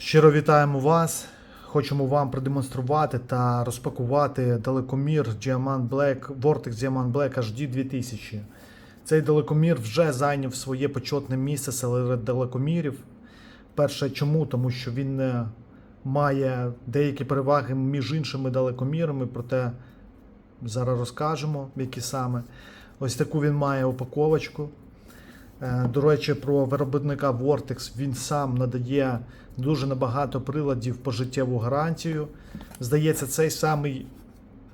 Щиро вітаємо вас. Хочемо вам продемонструвати та розпакувати далекомір Diamond Black, Vortex Diamond Black HD 2000. Цей далекомір вже зайняв своє почетне місце серед далекомірів. Перше, чому? Тому що він е, має деякі переваги між іншими далекомірами, проте зараз розкажемо, які саме. Ось таку він має упаковочку. Е, До речі, про виробника Vortex він сам надає дуже набагато приладів пожиттєву гарантію. Здається, цей самий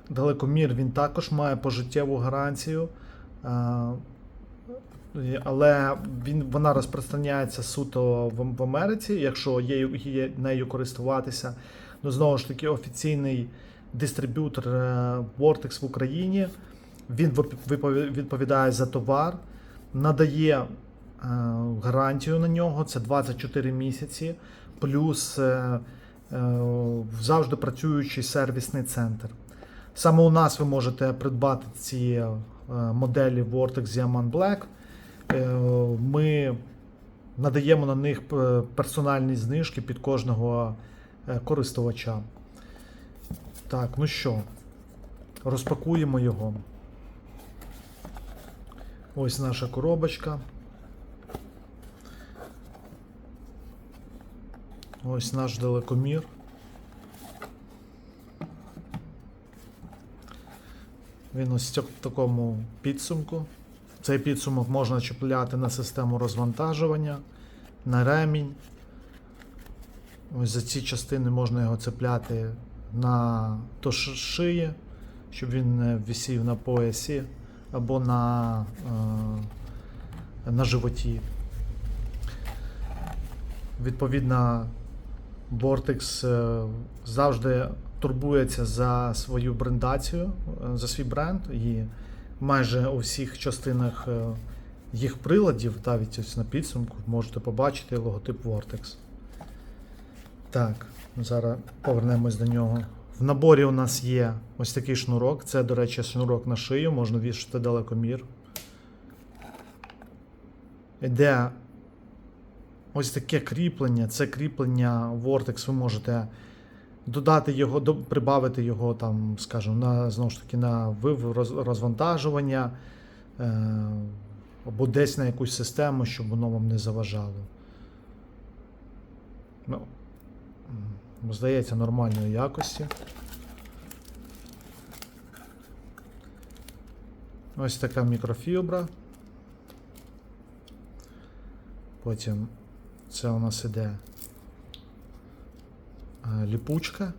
далекомір він також має пожиттєву гарантію. Е, Але він, вона розпространяється суто в, в Америці, якщо є, є нею користуватися. Ну, знову ж таки, офіційний дистриб'ютор е, Vortex в Україні. Він відповідає за товар, надає е, гарантію на нього, це 24 місяці, плюс е, е, завжди працюючий сервісний центр. Саме у нас ви можете придбати ці моделі Vortex Diamond Black. Ми надаємо на них персональні знижки під кожного користувача. Так, ну що, розпакуємо його. Ось наша коробочка. Ось наш далекомір. Він ось в такому підсумку. Цей підсумок можна чіпляти на систему розвантажування, на ремінь. Ось за ці частини можна його цепляти на ш- шиї, щоб він не висів на поясі або на, е, на животі. Відповідно, Vortex е, завжди турбується за свою брендацію, е, за свій бренд, і майже у всіх частинах їх приладів, навіть ось на підсумку, можете побачити логотип Vortex. Так, зараз повернемось до нього. В наборі у нас є ось такий шнурок. Це, до речі, шнурок на шию, можна вішати далекомір. Іде ось таке кріплення. Це кріплення Vortex. Ви можете додати його, прибавити його там, скажімо, на знову ж таки на вив розвантажування е, або десь на якусь систему, щоб воно вам не заважало. Ну, здається, нормальної якості. Ось така мікрофібра. Потім це у нас іде е, ліпучка.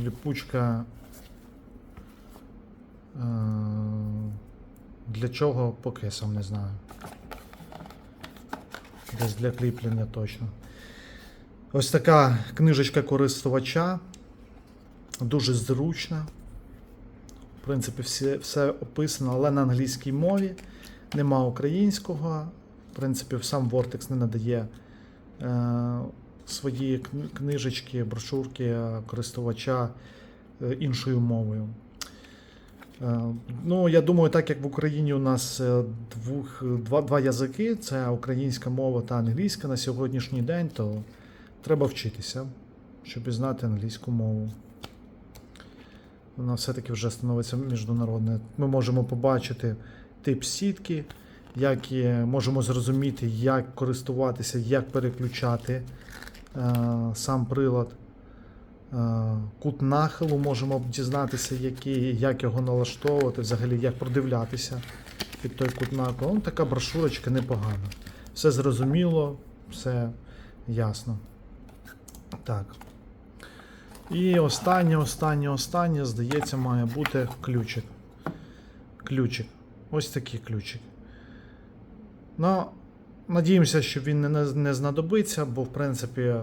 Ліпучка. е, Для чого, поки сам не знаю. Десь для кріплення точно. Ось така книжечка користувача. Дуже зручна. В принципі, все, все описано, але на англійській мові. Нема українського. В принципі, сам Vortex не надає е, свої книжечки, брошурки користувача е, іншою мовою. Е, Ну, я думаю, так як в Україні у нас е, двох, два, два язики: це українська мова та англійська на сьогоднішній день, то треба вчитися, щоб і знати англійську мову. Вона все-таки вже становиться міжнародною. Ми можемо побачити тип сітки, як і можемо зрозуміти, як користуватися, як переключати е, сам прилад. Е, Кут нахилу можемо дізнатися, який, як його налаштовувати, взагалі як продивлятися під той кут нахилу. Ну, така брошурочка непогана. Все зрозуміло, все ясно. Так. І останнє, останнє, останнє, здається, має бути ключик. Ключик. Ось такий ключик. Ну, надіємося, що він не, не знадобиться, бо, в принципі,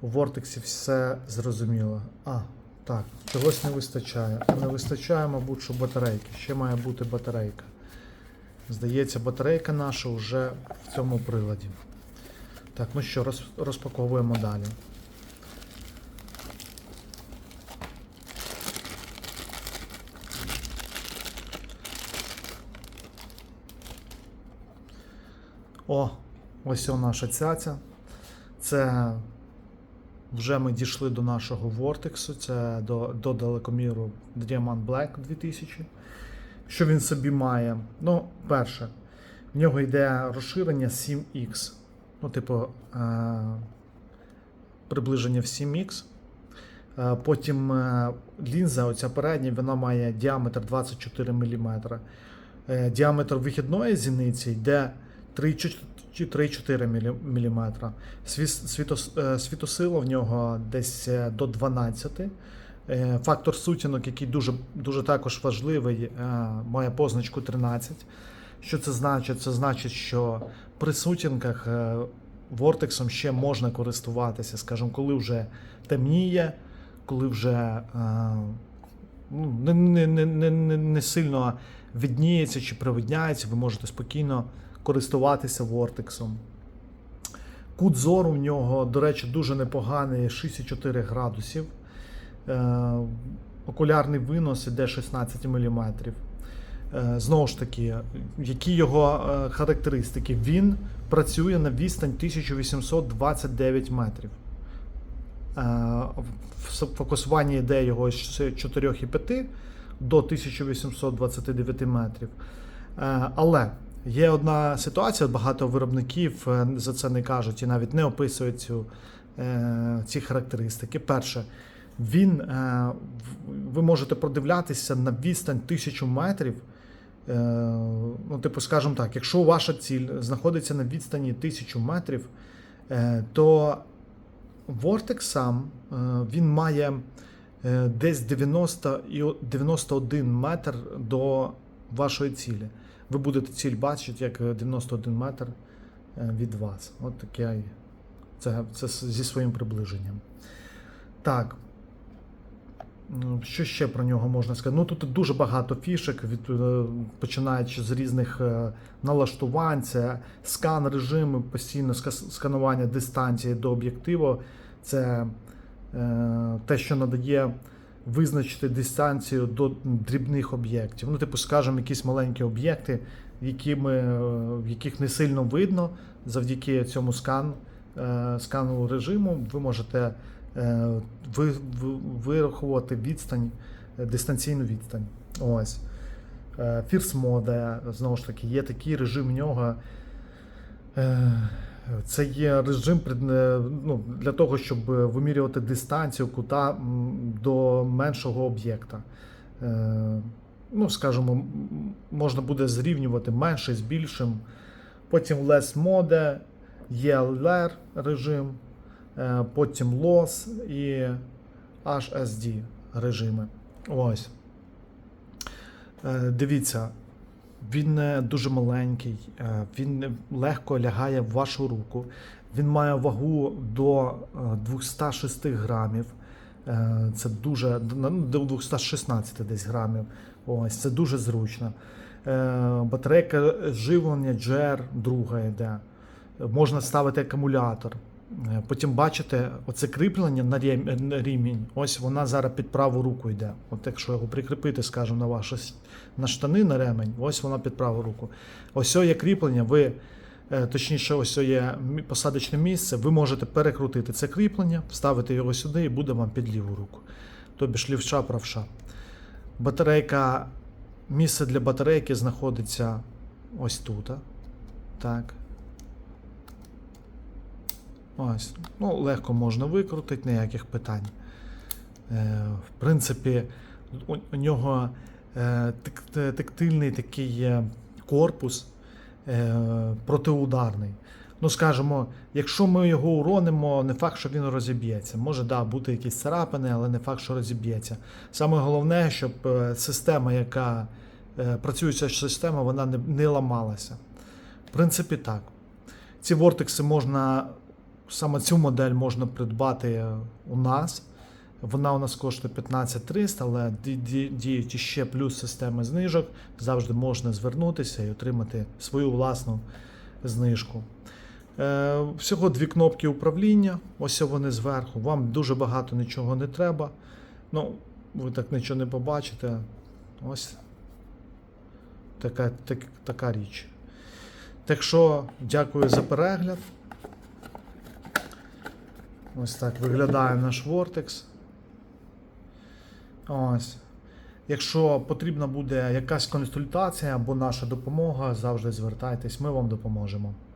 у Вортексі все зрозуміло. А, так, чогось не вистачає. Не вистачає, мабуть, що батарейки. Ще має бути батарейка. Здається, батарейка наша вже в цьому приладі. Так, ну що, розпаковуємо далі. О, ось о наша цяця. Це вже ми дійшли до нашого Вортексу, це до, до далекоміру Diamond Black 2000. Що він собі має? Ну, перше, в нього йде розширення 7X. Ну, типу, е- приближення в 7X. Е, Потім е, лінза, оця передня, вона має діаметр 24 мм. Е, Діаметр вихідної зіниці йде 3-4 мм. Світосила в нього десь е, до 12. Е, Фактор сутінок, який дуже, дуже також важливий, е, має позначку 13. Що це значить? Це значить, що при сутінках е, вортексом ще можна користуватися, скажімо, коли вже темніє, коли вже е, ну, не, не, не, не- не сильно відніється чи привидняється, ви можете спокійно користуватися вортексом. Кут зору в нього, до речі, дуже непоганий 6,4 градусів. Е, окулярний винос іде 16 мм. Е, знову ж таки, які його е, характеристики? Він працює на відстань 1829 метрів. Фокусування йде його з 4,5 до 1829 метрів. Але є одна ситуація, багато виробників е, за це не кажуть і навіть не описують цю, е, ці характеристики. Перше, він, е, ви можете продивлятися на відстань 1000 метрів. Ну, типу, скажімо так, якщо ваша ціль знаходиться на відстані 1000 метрів, то Vortex сам він має десь 90 91 метр до вашої цілі. Ви будете ціль бачити як е, 91 метр е, від вас. От таке це, це зі своїм приближенням. Так. Що ще про нього можна сказати? Ну тут дуже багато фішек, від, е, починаючи з різних е, налаштувань, це скан режими, постійно ска- сканування дистанції до об'єктиву. Це е, те, що надає визначити дистанцію до дрібних об'єктів. Ну, типу, скажімо, якісь маленькі об'єкти, е, в яких не сильно видно, завдяки цьому скан, е, скану режиму, ви можете е, ви, ви- вирахувати відстань, дистанційну відстань. Ось. Е, Fierce знову ж таки, є такий режим в нього. Це є режим е, ну, для того, щоб вимірювати дистанцію кута до меншого об'єкта. Е, Ну, скажімо, можна буде зрівнювати менше з більшим. Потім Less Mode, є LR режим, е, потім LOS і HSD режими. Ось. Дивіться, він е, дуже маленький, е, він легко лягає в вашу руку. Він має вагу до е, 206 грамів. Е, Це дуже ну, до 216 десь грамів. Ось це дуже зручно. Е, Батарейка живлення GR друга йде. Можна ставити акумулятор. Е, Потім бачите, оце кріплення на рімінь. Ось вона зараз під праву руку йде. От якщо його прикріпити, скажімо, на ваші на штани на ремень, ось вона під праву руку. Ось є кріплення. Ви е, точніше, ось є посадочне місце. Ви можете перекрутити це кріплення, вставити його сюди і буде вам під ліву руку. Тобі ж лівша, правша. Батарейка, місце для батарейки знаходиться ось тут. Так. Ось. Ну, легко можна викрутити, ніяких питань. Е, в принципі, у, у нього е, тактильний такий е, корпус е, протиударний. Ну, скажімо, якщо ми його уронимо, не факт, що він розіб'ється. Може, да, бути якісь царапини, але не факт, що розіб'ється. Саме головне, щоб е, система, яка е, працююча система, вона не, не ламалася. В принципі, так. Ці вортекси можна, саме цю модель можна придбати у нас. Вона у нас коштує 15300, але ді- ді- діють іще плюс системи знижок. Завжди можна звернутися і отримати свою власну знижку. Е, всього дві кнопки управління. Ось вони зверху. Вам дуже багато нічого не треба. Ну, ви так нічого не побачите. Ось така, так, така річ. Так що, дякую за перегляд. Ось так виглядає наш Vortex. Ось. Якщо потрібна буде якась консультація або наша допомога, завжди звертайтесь, ми вам допоможемо.